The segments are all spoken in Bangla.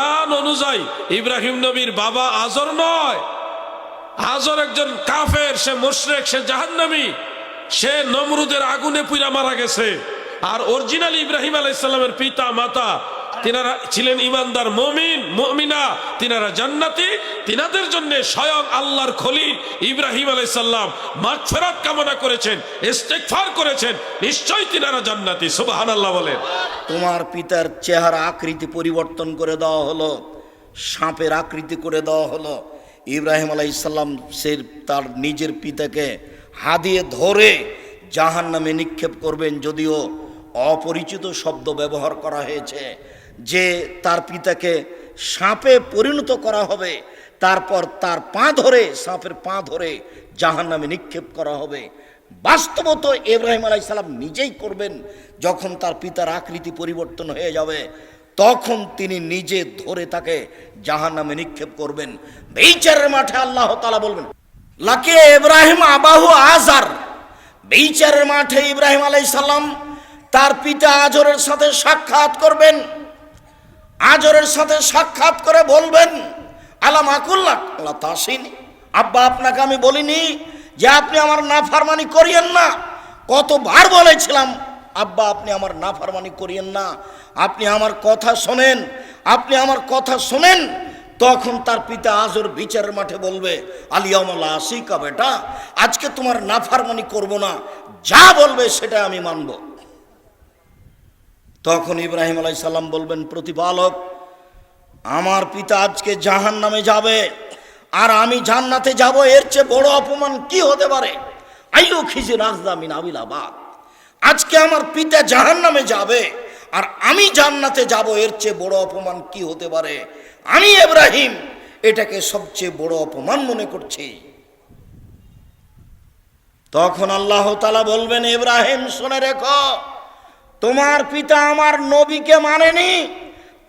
অনুযায়ী ইব্রাহিম নবীর বাবা আজর নয়। আজর একজন কাফের, সে মুশরেক, সে জাহান্নামি। সে নমরুদের আগুনে পুইরা মারা গেছে। আর অরিজিনাল ইব্রাহিম আলাইসাল্লামের পিতা, মাতা তিনারা ছিলেন ইমানদার মমিন, মমিনা, তিনারা জান্নাতি, তিনাদের জন্য স্বয়ং আল্লাহর খলিল ইব্রাহিম আলাই আলাইসাল্লাম মাগফিরাত কামনা করেছেন, ইস্তেগফার করেছেন, নিশ্চয়ই তিনারা জান্নাতি, সুবহানাল্লাহ বলেন। তোমার পিতার চেহারা আকৃতি পরিবর্তন করে দেওয়া হলো, সাপের আকৃতি করে দেওয়া হলো। ইব্রাহিম আলাই আলাইসাল্লাম সে তার নিজের পিতাকে হাদিয়ে ধরে জাহান নামে নিক্ষেপ করবেন, যদিও অপরিচিত শব্দ ব্যবহার করা হয়েছে। যে তার পিতাকে সাপে পরিণত করা হবে, তারপর তার পা ধরে, সাপের পা ধরে জাহান নামে নিক্ষেপ করা হবে। বাস্তবত ইব্রাহিম আলাইসাল্লাম নিজেই করবেন, যখন তার পিতার আকৃতি পরিবর্তন হয়ে যাবে, তখন তিনি নিজে ধরে তাকে জাহান নামে নিক্ষেপ করবেন। বেইচারের মাঠে আল্লাহ তালা বলবেন, লাকে ইব্রাহিম আবাহু আজার বেইচারের মাঠে ইব্রাহিম আলাইসাল্লাম তার পিতা আজরের সাথে সাক্ষাৎ করবেন। আজরের সাথে সাক্ষাৎ করে বলবেন, আলাম আকুল্লাহ? আল্লাহ তাসিন আব্বা, আপনাকে আমি বলিনি যে আপনি আমার না নাফারমানি করিয়েন না। কতবার বলেছিলাম, আব্বা, আপনি আমার না নাফারমানি করিয়েন না। আপনি আমার কথা শোনেন। আপনি আমার কথা শোনেন। তখন তার পিতা আজর বিচারের মাঠে বলবে আলিয়ামল্লা আসিকা বেটা, আজকে তোমার না নাফারমানি করব না। যা বলবে সেটা আমি মানবো। তখন ইব্রাহিম আলাই সাল্লাম বলবেন, প্রতিপালক, আমার পিতা আজকে জাহান নামে যাবে, আর আমি জান্নাতে যাব, এর চেয়ে বড় অপমান কি হতে পারে? আইও খিজি রাজদামিন আবিলাবাদ আজকে আমার পিতা জাহান নামে যাবে, আর আমি জান্নাতে যাব, এর চেয়ে বড় অপমান কি হতে পারে? আমি ইব্রাহিম এটাকে সবচেয়ে বড় অপমান মনে করছি। তখন আল্লাহ তালা বলবেন, ইব্রাহিম, শুনে রেখো তোমার পিতা আমার নবীকে মানেনি,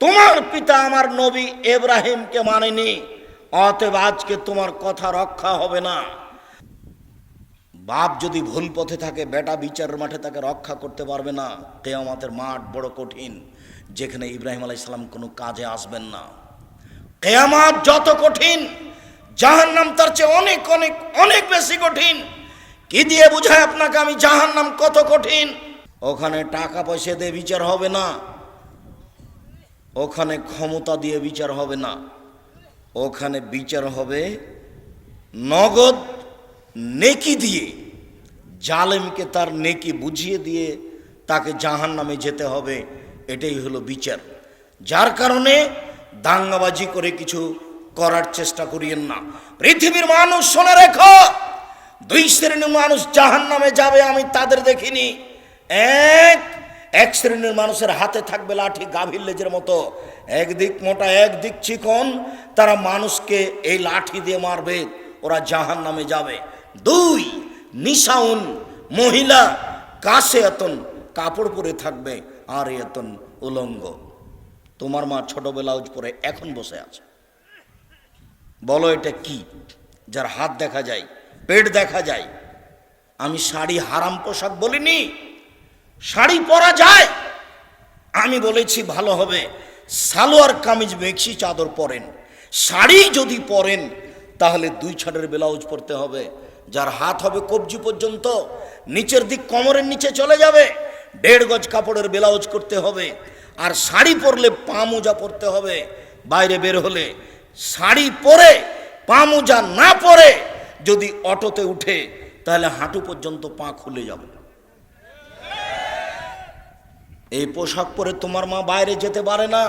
তোমার পিতা আমার নবী এব্রাহিমকে মানেনি, অতএব আজকে তোমার কথা রক্ষা হবে না। বাপ যদি ভুল পথে থাকে, বেটা বিচার মাঠে তাকে রক্ষা করতে পারবে না। কেয়ামাতের মাঠ বড় কঠিন, যেখানে ইব্রাহিম আলাইসাল্লাম কোনো কাজে আসবেন না। কেয়ামাত যত কঠিন, জাহান্নাম তার চেয়ে অনেক অনেক অনেক বেশি কঠিন। কি দিয়ে বুঝায় আপনাকে আমি জাহান্নাম কত কঠিন? ওখানে টাকা পয়সা দিয়ে বিচার হবে না। ওখানে ক্ষমতা দিয়ে বিচার হবে না। ওখানে বিচার হবে নগদ নেকি দিয়ে। জালেমকে তার নেকি বুঝিয়ে দিয়ে তাকে জাহান নামে যেতে হবে। এটাই হলো বিচার। যার কারণে দাঙ্গাবাজি করে কিছু করার চেষ্টা করিয়েন না। পৃথিবীর মানুষ শোনে রেখো। দুই শ্রেণির মানুষ জাহান নামে যাবে আমি তাদের দেখিনি। এক এক শ্রেণির মানুষের হাতে থাকবে লাঠি গাভীর লেজের মতো। একদিক মোটা একদিক চিকন, তারা মানুষকে এই লাঠি দিয়ে মারবে, ওরা জাহান নামে যাবে। দুই, নিশাউন, মহিলা কাছে এতন, কাপড় পরে থাকবে, আর এতন উলঙ্গ। তোমার মা ছোট ব্লাউজ পরে এখন বসে আছে। বলো এটা কি? যার হাত দেখা যায়, পেট দেখা যায়। আমি শাড়ি হারাম পোশাক বলিনি? শাড়ি পরা যায়। আমি বলেছি, ভালো হবে। সালোয়ার কামিজ মেক্সি চাদর পরেন। শাড়ি যদি পরেন, তাহলে দুই ছাড়ের ব্লাউজ পরতে হবে। যার হাত হবে কবজি পর্যন্ত, নিচের দিক কোমরের নিচে চলে যাবে। দেড় গজ কাপড়ের ব্লাউজ করতে হবে। আর শাড়ি পরলে পা মোজা পরতে হবে। বাইরে বের হলে শাড়ি পরে, পা মোজা না পরে যদি অটোতে উঠে, তাহলে হাঁটু পর্যন্ত পা খুলে যাবে। এই পোশাক পরে তোমার মা বাইরে যেতে পারে না।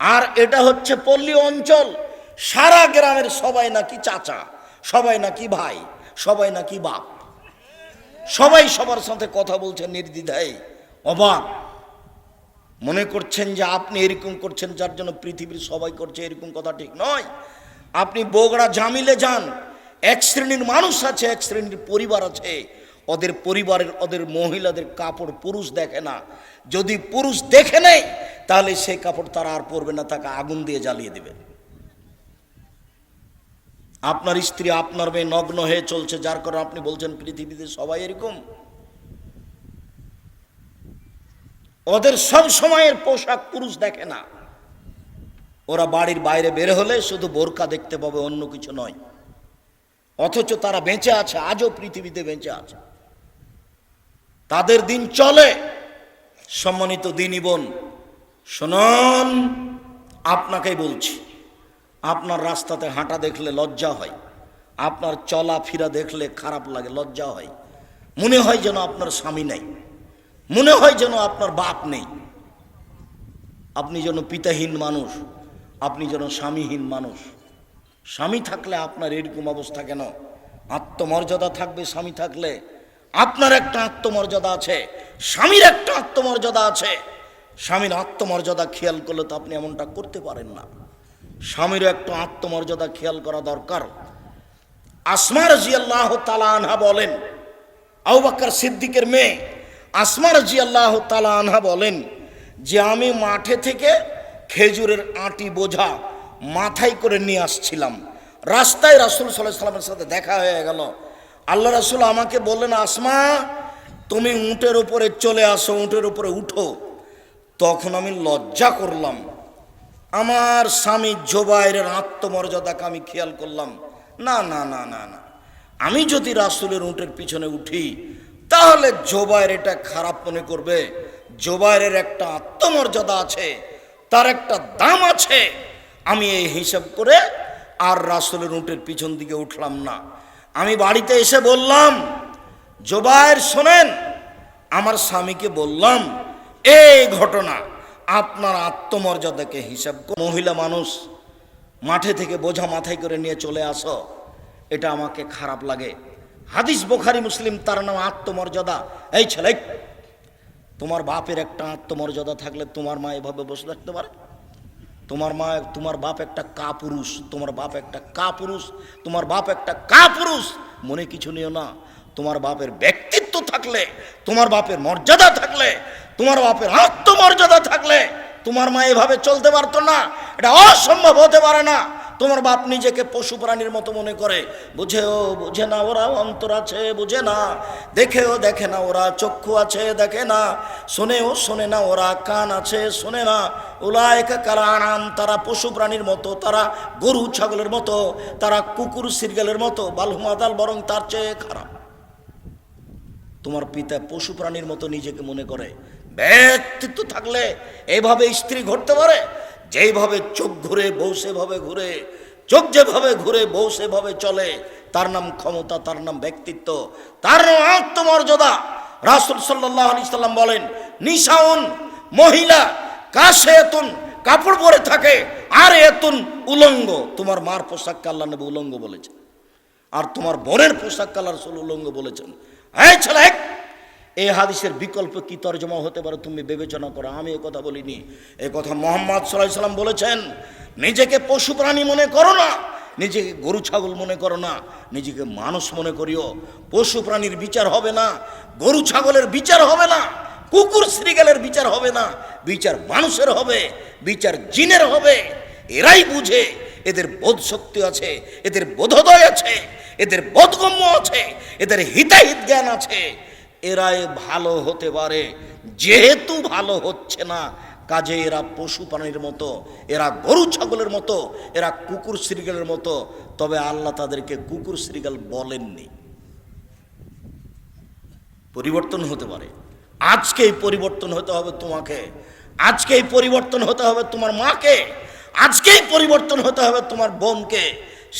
আর এটা হচ্ছে পল্লী অঞ্চল। সারা গ্রামের সবাই নাকি চাচা, সবাই নাকি ভাই, সবাই নাকি বাপ। সবাই সবার সাথে কথা বলছেন নির্দ্বিধায়, অবাক। মনে করছেন যে আপনি এরকম করছেন যার জন্য পৃথিবীর সবাই করছে এরকম কথা ঠিক নয়। আপনি বগড়া জামিলে যান, এক শ্রেণির মানুষ আছে, এক শ্রেণির পরিবার আছে। ওদের পরিবারের, ওদের মহিলাদের কাপড় পুরুষ দেখে না। যদি পুরুষ দেখে নেয়, তাহলে সেই কাপড় তারা আর পরবে না, তাকে আগুন দিয়ে জ্বালিয়ে দেবে। আপনার স্ত্রী, আপনার মেয়ে নগ্ন হয়ে চলছে, যার কারণে আপনি বলছেন পৃথিবীতে সবাই এরকম। ওদের সব সময়ের পোশাক পুরুষ দেখে না। ওরা বাড়ির বাইরে বের হলে শুধু বোরকা দেখতে পাবে, অন্য কিছু নয়। অথচ তারা বেঁচে আছে, আজও পৃথিবীতে বেঁচে আছে। তাদের দিন চলে। সম্মানিত দিনী বোন, শুনুন, আপনাকেই বলছি, আপনার রাস্তাতে হাঁটা দেখলে লজ্জা হয়, আপনার চলা ফিরা দেখলে খারাপ লাগে, লজ্জা হয়। মনে হয় যেন আপনার স্বামী নেই, মনে হয় যেন আপনার বাপ নেই। আপনি যেন পিতাহীন মানুষ, আপনি যেন স্বামীহীন মানুষ। স্বামী থাকলে আপনার এরকম অবস্থা কেন? আত্মমর্যাদা থাকবে, স্বামী থাকলে আপনার একটা আত্মমর্যাদা আছে, স্বামীর একটা আত্মমর্যাদা আছে। স্বামীর আত্মমর্যাদা খেয়াল করলে তো আপনি এমনটা করতে পারেন না। স্বামীরও একটা আত্মমর্যাদা খেয়াল করা দরকার। আসমার রাজি আল্লাহ তালা আনহা বলেন, আবু বাক্কার সিদ্দিকের মেয়ে আসমার রাজি আল্লাহ তালা আনহা বলেন, যে আমি মাঠে থেকে খেজুরের আটি বোঝা মাথায় করে নিয়ে আসছিলাম। রাস্তায় রাসুল সাল্লাহ সাল্লামের সাথে দেখা হয়ে গেল। আল্লাহ রাসুল আমাকে বললেন, আসমা, তুমি উঁটের উপরে চলে আসো, উঁটের উপরে উঠো। তখন আমি লজ্জা করলাম। আমার স্বামী জোবাইরের আত্মমর্যাদাকে আমি খেয়াল করলাম। না না না না না। আমি যদি রাসুলের উঁটের পিছনে উঠি, তাহলে জোবাইর এটা খারাপ মনে করবে। জোবাইরের একটা আত্মমর্যাদা আছে, তার একটা দাম আছে। আমি এই হিসাব করে আর রাসুলের উঁটের পিছন দিকে উঠলাম না। আমি বাড়িতে এসে বললাম জোবাইর শোনেন, আমার স্বামীকে বললাম, এই ঘটনা আপনার আত্মমর্যাদাকে হিসাব মহিলা মানুষ, মাঠে থেকে বোঝা মাথায় করে নিয়ে চলে আসো। এটা আমাকে খারাপ লাগে। হাদিস বোখারি মুসলিম, তার নাম আত্মমর্যাদা। এই ছেলে, তোমার বাপের একটা আত্মমর্যাদা থাকলে তোমার মা এভাবে বসে থাকতে পারে? তোমার মা, তোমার বাপ একটা কাপুরুষ, তোমার বাপ একটা কাপুরুষ, তোমার বাপ একটা কাপুরুষ, মনে কিছু নিও না। তোমার বাপের ব্যক্তিত্ব থাকলে, তোমার বাপের মর্যাদা থাকলে, তোমার বাপের আত্মমর্যাদা থাকলে, তোমার মা এভাবে চলতে পারতো না। এটা অসম্ভব হতে পারে না। তোমার বাপ নিজেকে পশু প্রাণীর মতো মনে করে। বুঝেও, বুঝে না ওরা অন্তর আছে, বুঝে না। দেখেও দেখে না, ওরা চক্ষু আছে, দেখে না। শোনেও শোনে না, ওরা কান আছে, শোনে না। ওলায়কা কারা আনাম তারা পশু প্রাণীর মতো, তারা গরু ছাগলের মতো, তারা কুকুর সিরগালের মতো বালহুমাদাল বরং তার চেয়ে খারাপ। তোমার পিতা পশু প্রাণীর মতো নিজেকে মনে করে। ব্যক্তিত্ব থাকলে এইভাবে স্ত্রী ঘটতে পারে? যেইভাবে চোখ ঘুরে, বউ সেভাবে ঘুরে, চোখ যেভাবে ঘুরে, বউ সেভাবে চলে, তার নাম ক্ষমতা, তার নাম ব্যক্তিত্ব, তার নাম আত্মমর্যাদা। রাসুল সাল্লাহ আলি সাল্লাম বলেন, নিশাউন মহিলা কাশে এতুন কাপড় পরে থাকে আর এতুন উলঙ্গ। তোমার মার পোশাক আল্লাহ নবী উলঙ্গ বলেছে আর তোমার বোনের পোশাক কালার সোল উলঙ্গ বলেছেন। হ্যাঁ ছেলে এই হাদিসের বিকল্প কি তর্জমা হতে পারে তুমি বিবেচনা করো, আমি এ কথা বলিনি। এ কথা মোহাম্মদ সাল্লাহ সাল্লাম বলেছেন, নিজেকে পশু প্রাণী মনে করো না, নিজেকে গরু ছাগল মনে করো না, নিজেকে মানুষ মনে করিও। পশু প্রাণীর বিচার হবে না, গরু ছাগলের বিচার হবে না, কুকুর শ্রীগালের বিচার হবে না, বিচার মানুষের হবে, বিচার জিনের হবে। এরাই বুঝে, এদের বোধ শক্তি আছে, এদের বোধোদয় আছে, এদের বোধগম্য আছে, এদের হিতাহিত জ্ঞান আছে। এরাই ভালো হতে পারে। যেহেতু ভালো হচ্ছে না, কাজে এরা পশু প্রাণীর মতো, এরা গরু ছাগলের মতো, এরা কুকুর শ্রীগালের মতো, তবে আল্লাহ তাদেরকে কুকুর শ্রীগাল বলেননি। পরিবর্তন হতে পারে। আজকেই পরিবর্তন হতে হবে তোমাকে। আজকেই পরিবর্তন হতে হবে তোমার মাকে। আজকেই পরিবর্তন হতে হবে তোমার বোনকে।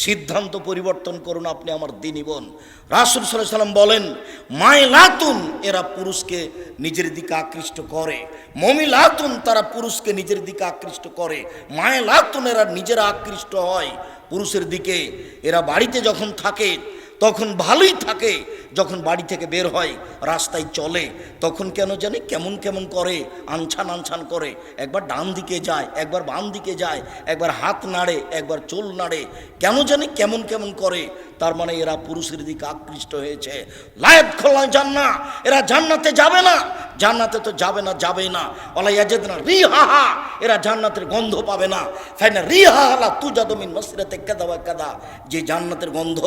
সিদ্ধান্ত পরিবর্তন করুন আপনি আমার দিনী বোন। রাসুল সাল্লাহ সাল্লাম বলেন মায় লাতুন এরা পুরুষকে নিজের দিকে আকৃষ্ট করে। মমিলাতুন, তারা পুরুষকে নিজের দিকে আকৃষ্ট করে। মায় লাতুন এরা নিজেরা আকৃষ্ট হয়। পুরুষের দিকে, এরা বাড়িতে যখন থাকে তখন ভালোই থাকে যখন বাড়ি থেকে বের হয়, রাস্তায় চলে। তখন কেন জানি কেমন কেমন করে, আনছান আনছান করে। একবার ডান দিকে যায়, একবার বাম দিকে যায়, একবার হাত নাড়ে, একবার চুল নাড়ে। কেন জানি কেমন কেমন করে। তার মানে এরা পুরুষের দিকে আকৃষ্ট হয়েছে। লায়ত খোলা জান্না এরা জান্নাতে যাবে না। জান্নাতে তো যাবে না যাবে না। ওলা ইয়াজেদ না রি হা হা এরা জান্নাতের গন্ধ পাবে না। ফাইনা রি হা হালা তু যাদমিন মসিরাতে কাদা কাদা যে জান্নাতের গন্ধ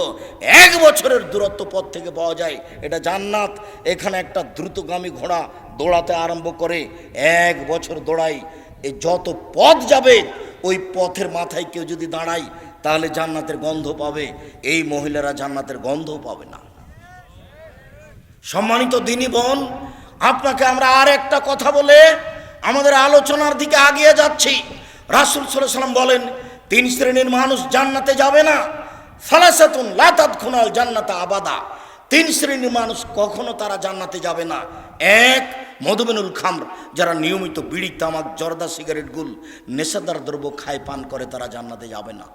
এক বছরের দূরত্ব পথ থেকে পাওয়া যায়, এটা জান্নাত। এখানে একটা দ্রুতগামী ঘোড়া দৌড়াতে আরম্ভ করে, এক বছর দৌড়াই। এই যত পথ যাবে, ওই পথের মাথায় কেউ যদি দাঁড়ায়, তাহলে জান্নাতের গন্ধ পাবে। এই মহিলারা জান্নাতের গন্ধ পাবে না। সম্মানিত দিনী বোন, আপনাকে আমরা আর একটা কথা বলে আমাদের আলোচনার দিকে আগিয়ে যাচ্ছি। রাসুল সাল্লাম বলেন, তিন শ্রেণির মানুষ জান্নাতে যাবে না। ফালাসাতুন লাতাত খুনাল জান্নাতা আবাদা। তিন শ্রেণির মানুষ কখনো তারা জান্নাতে যাবে না। এক, মধুমেনুল খামর, যারা নিয়মিত বিড়ি, তামাক, জর্দা, সিগারেট, গুল, নেশাদার দ্রব্য খায়, পান করে, তারা জান্নাতে যাবে না।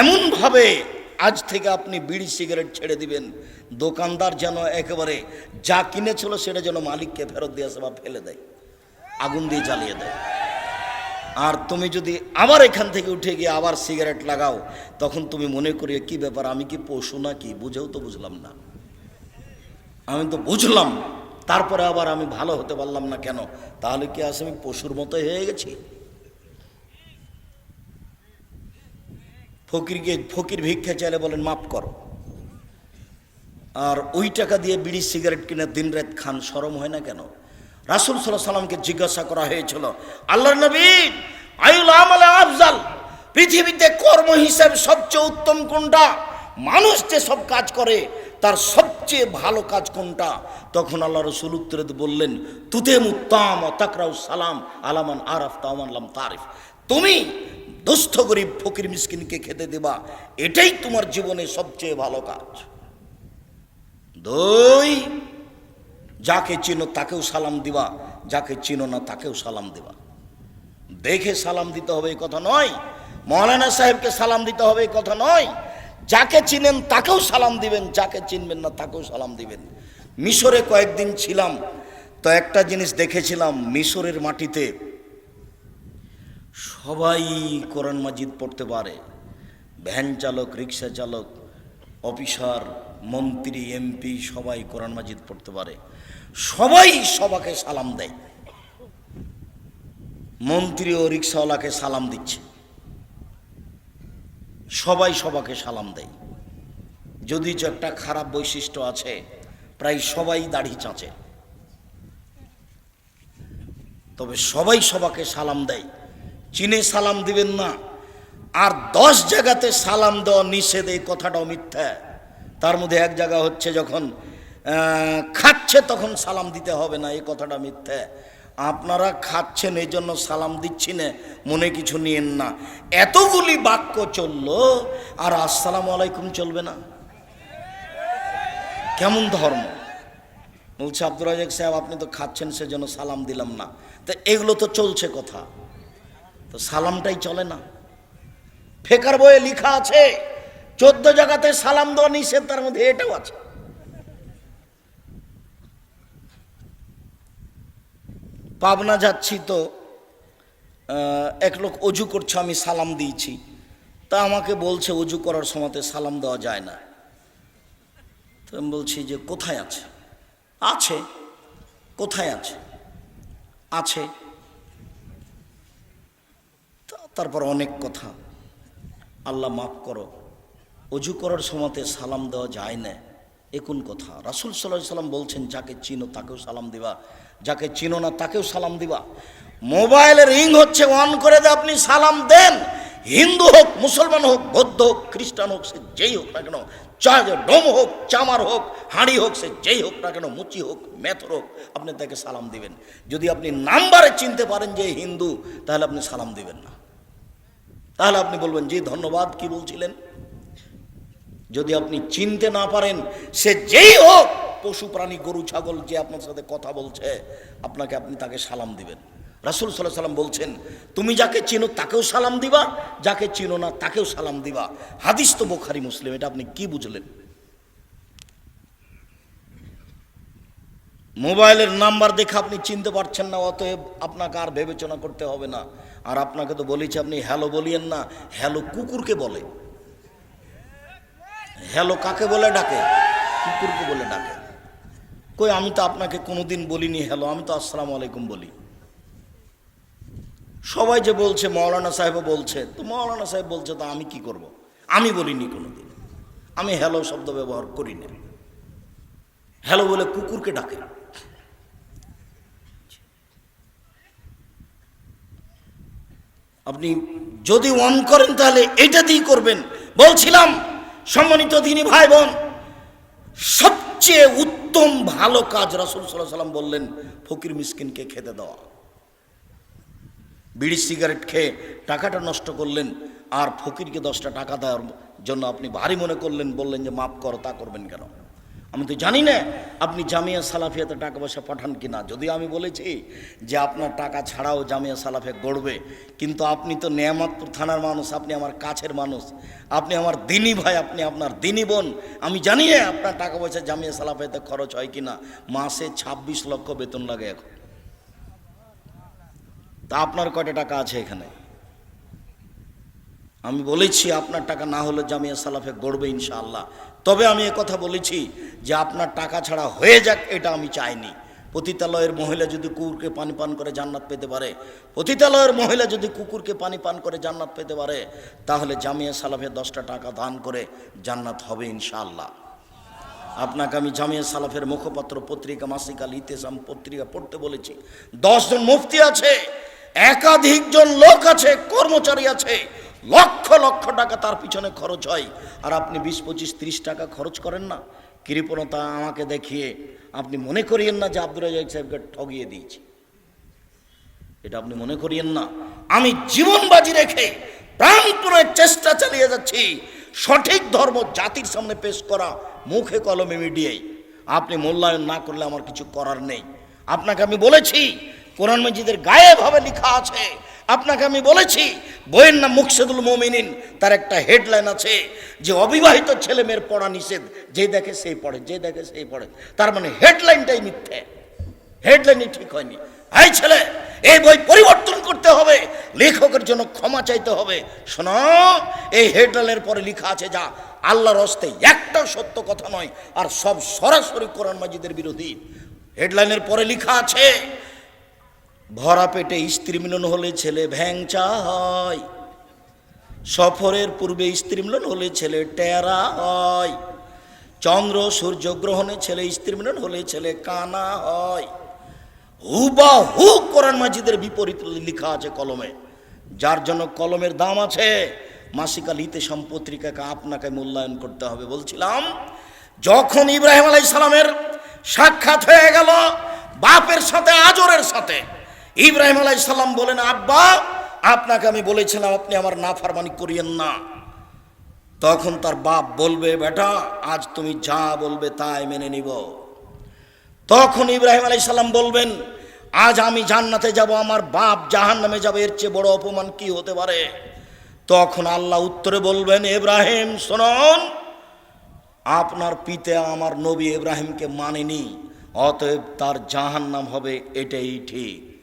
এমনভাবে আজ থেকে আপনি বিড়ি, সিগারেট ছেড়ে দিবেন। দোকানদার যেন একেবারে যা কিনেছিল, সেটা যেন মালিককে ফেরত দিয়ে আসে বা ফেলে দেয়। আগুন দিয়ে জ্বালিয়ে দেয়। আর তুমি যদি আবার এখান থেকে উঠে গিয়ে আবার সিগারেট লাগাও, তখন তুমি মনে করিয়ে কি ব্যাপার, আমি কি পশু না কি বুঝেও তো বুঝলাম না। আমি তো বুঝলাম, তারপরে আবার আমি ভালো হতে পারলাম না কেন? তাহলে কি আজ আমি পশুর মতো হয়ে গেছি? ফকিরকে, ফকির ভিক্ষা চাইলে বলেন, মাফ করো। আর ওই টাকা দিয়ে বিড়ি সিগারেট কিনে দিন রাত খান, সরম হয় না কেন? রাসুল সাল্লাহ সাল্লামকে জিজ্ঞাসা করা হয়েছিল আল্লাহ নবী আয়ুল আমলে আফজাল, পৃথিবীতে কর্ম হিসাবে সবচেয়ে উত্তম কোনটা? মানুষ যে সব কাজ করে, তার সবচেয়ে ভালো কাজ কোনটা? তখন আল্লাহ রসুল উত্তরে বললেন তুতে মুত্তাম তাকরাউ সালাম আলামান আরাফ তাওয়ানলাম তারিফ। তুমি দুস্থ গরিব ফকির মিসকিনকে খেতে দেবা, এটাই তোমার জীবনে সবচেয়ে ভালো কাজ। দুই যাকে চিনো তাকেও সালাম দিবা, যাকে চিনো না তাকেও সালাম দিবা। দেখে সালাম দিতে হবে এই কথা নয়, মৌলানা সাহেবকে সালাম দিতে হবে এই কথা নয়, যাকে চিনেন তাকেও সালাম দিবেন, যাকে চিনবেন না তাকেও সালাম দিবেন। মিশরে কয়েকদিন ছিলাম, তো একটা জিনিস দেখেছিলাম, মিশরের মাটিতে সবাই কোরআন মাজিদ পড়তে পারে। ভ্যান চালক, রিক্সা চালক, অফিসার, মন্ত্রী, এমপি, সবাই কোরআন মাজিদ পড়তে পারে। সবাই সবাকে সালাম দেয়। মন্ত্রী ও রিক্সাওয়ালাকে সালাম দিচ্ছে। সবাই সবাকে সালাম দেয়। যদি একটা খারাপ বৈশিষ্ট্য আছে, প্রায় সবাই দাড়ি চাঁচে। তবে সবাই সবাকে সালাম দেয়। চীনে সালাম দিবেন না। আর দশ জায়গাতে সালাম দেওয়া নিষেধ, এই কথাটাও মিথ্যা। তার মধ্যে এক জায়গা হচ্ছে যখন খাচ্ছে তখন সালাম দিতে হবে না, এই কথাটা মিথ্যে। আপনারা খাচ্ছেন, এই জন্য সালাম দিচ্ছি না, মনে কিছু নিয়েন না। এতগুলি বাক্য চলল, আর আসসালাম আলাইকুম চলবে না। কেমন ধর্ম? বলছে আব্দুল রাজাক সাহেব, আপনি তো খাচ্ছেন, সেজন্য সালাম দিলাম না। তো এগুলো তো চলছে কথা। তো সালামটাই চলে না। ফেকার বইয়ে লিখা আছে, চোদ্দ জায়গাতে সালাম দেওয়া নিষেধ, তার মধ্যে এটাও আছে। পাবনা যাচ্ছি তো এক লোক অজু করছে, আমি সালাম দিয়েছি। তা আমাকে বলছে, অজু করার সময়তে সালাম দেওয়া যায় না। তো আমি বলছি যে, কোথায় আছে? আছে। কোথায় আছে? আছে। তারপর অনেক কথা। আল্লাহ মাফ করো। অজু করার সময়তে সালাম দেওয়া যায় না। এ কোন কথা। রাসুল সাল্লাহ সাল্লাম বলছেন, যাকে চিনো তাকেও সালাম দিবা, যাকে চিনো না তাকেও সালাম দিবা। মোবাইলের রিং হচ্ছে অন করে দিয়ে আপনি সালাম দেন। হিন্দু হোক, মুসলমান হোক, বৌদ্ধ হোক, খ্রিস্টান হোক, সে যেই হোক না কেন ডোম হোক, চামার হোক, হাঁড়ি হোক, সে যেই হোক না কেন, মুচি হোক, মেথর হোক, আপনি তাকে সালাম দিবেন। যদি আপনি নাম্বারে চিনতে পারেন যে হিন্দু, তাহলে আপনি সালাম দিবেন না। তাহলে আপনি বলবেন, জি, ধন্যবাদ, কি বলছিলেন? যদি আপনি চিনতে না পারেন, সে যেই হোক, পশু, প্রাণী, গরু, ছাগল, যে আপনার সাথে কথা বলছে, আপনাকে আপনি তাকে সালাম দিবেন। রাসুল সাল্লাহ সাল্লাম বলছেন, তুমি যাকে চিনো তাকেও সালাম দিবা, যাকে চিনো না তাকেও সালাম দিবা। হাদিস তো বোখারি, মুসলিম, এটা আপনি কি বুঝলেন? মোবাইলের নাম্বার দেখে আপনি চিনতে পারছেন না, অতএব আপনাকে আর বিবেচনা করতে হবে না। আর আপনাকে তো বলেছি, আপনি হ্যালো বলিয়েন না, হ্যালো কুকুরকে বলে। হ্যালো কাকে বলে ডাকে? কুকুরকে বলে ডাকে। কই, আমি তো আপনাকে কোনোদিন বলিনি হ্যালো, আমি তো আসসালামু আলাইকুম বলি। সবাই যে বলছে মৌলানা সাহেবও বলছে, তো মৌলানা সাহেব বলছে, তো আমি কি করব। আমি বলিনি কোনোদিন। আমি হ্যালো শব্দ ব্যবহার করি না হ্যালো বলে কুকুরকে ডাকে। আপনি যদি অন করেন তাহলে এটা দিয়ে করবেন। বলছিলাম সম্মানিত দিনই ভাই বোন, সবচেয়ে উত্তম ভালো কাজ রাসুল সাল্লাহ সাল্লাম বললেন, ফকির মিসকিনকে খেতে দেওয়া বিড়ি সিগারেট খেয়ে টাকাটা নষ্ট করলেন, আর ফকিরকে দশটা টাকা দেওয়ার জন্য আপনি ভারী মনে করলেন, বললেন যে, মাফ করো, তা করবেন কেন? আমি তো জানি না আপনি জামিয়া সালাফিয়াতে টাকা পয়সা পাঠান কিনা? যদি আমি বলেছি যে আপনার টাকা ছাড়াও জামিয়া সালাফিয়া গড়বে, কিন্তু আপনি তো নেয়ামতপুর থানার মানুষ, আপনি আমার কাছের মানুষ, আপনি আমার দিনী ভাই, আপনি আপনার দিনী বোন, আমি জানি না আপনার টাকা পয়সা জামিয়া সালাফিয়াতে খরচ হয় কিনা। মাসে ২৬ লক্ষ বেতন লাগে এখন। তা আপনার কয়টা টাকা আছে এখানে? আমি বলেছি আপনার টাকা না হলে জামিয়া সালাফে গড়বে ইনশাআল্লাহ। তবে আমি কথা বলেছি যে আপনার টাকা ছাড়া হয়ে যাক, এটা আমি চাইনি। পতিতালয়ের মহিলা যদি কুকুরকে পানি পান করে জান্নাত পেতে পারে, পতিতালয়ের মহিলা যদি কুকুরকে পানি পান করে জান্নাত পেতে পারে, তাহলে জামিয়া সালাফে দশটা টাকা দান করে জান্নাত হবে ইনশাআল্লাহ। আপনাকে আমি জামিয়া সালাফের মুখপাত্র পত্রিকা মাসিকা লিতেসাম পত্রিকা পড়তে বলেছি। দশজন মুফতি আছে একাধিক জন লোক আছে, কর্মচারী আছে। লক্ষ লক্ষ টাকা তার পিছনে খরচ হয়। আর আপনি বিশ, পঁচিশ, ত্রিশ টাকা খরচ করেন না। কৃপণতা আমাকে দেখিয়ে আপনি মনে করিয়েন না যে আব্দুল রাজাক সাহেবকে ঠগিয়ে দিয়েছি। এটা আপনি মনে করিয়েন না। আমি জীবন বাজি রেখে প্রাণপণে চেষ্টা চালিয়ে যাচ্ছি। সঠিক ধর্ম জাতির সামনে পেশ করা মুখে কলমে মিডিয়ায়। আপনি মূল্যায়ন না করলে আমার কিছু করার নেই। আপনাকে আমি বলেছি, কোরআন মজিদের গায়ে ভাবে লেখা আছে। আপনাকে আমি বলেছি, বইয়ের নাম মুকসেদুল মোমিনিন, তার একটা হেডলাইন আছে যে অবিবাহিত ছেলে মেয়ের পড়া নিষেধ, যে দেখে সেই পড়ে, যে দেখে সেই পড়ে। তার মানে হেডলাইনটাই মিথ্যে। হেডলাইনই ঠিক হয়নি। এই ছেলে, এই বই পরিবর্তন করতে হবে, লেখকের জন্য ক্ষমা চাইতে হবে। শোনো, এই হেডলাইনের পরে লেখা আছে যা, আল্লাহর হস্তে একটা সত্য কথা নয়, আর সব সরাসরি কোরআন মাজিদের বিরোধী। হেডলাইনের পরে লেখা আছে ভরা পেটে স্ত্রী মিলন হলে ছেলে ভ্যাংচা হয় সফরের পূর্বে স্ত্রী মিলন হলে ছেলে টেরা হয়। চন্দ্র সূর্য গ্রহণে ছেলে স্ত্রী মিলন হলে ছেলে কানা হয়। হুবা হু কোরআন মাজিদের বিপরীত লেখা আছে কলমে। যার জন্য কলমের দাম আছে। মাসিকা লিতে সম্পত্রিকাকে আপনাকে মূল্যায়ন করতে হবে। বলছিলাম, যখন ইব্রাহিম আলাই সালামের সাক্ষাৎ হয়ে গেল, বাপের সাথে আজরের সাথে ইব্রাহিম আলাই সালাম বলেন, আব্বা, আপনাকে আমি বলেছিলাম, আপনি আমার নাফারমানি করিয়েন না। তখন তার বাপ বলবে, বেটা, আজ তুমি যা বলবে তাই মেনে নিব। তখন ইব্রাহিম আলাই সাল্লাম বলবেন, আজ আমি জান্নাতে যাব, আমার বাপ জাহান নামে যাবে, এর চেয়ে বড় অপমান কি হতে পারে? তখন আল্লাহ উত্তরে বলবেন, ইব্রাহিম, শোনন, আপনার পিতা আমার নবী ইব্রাহিমকে মানেনি, অতএব তার জাহান নাম হবে এটাই ঠিক।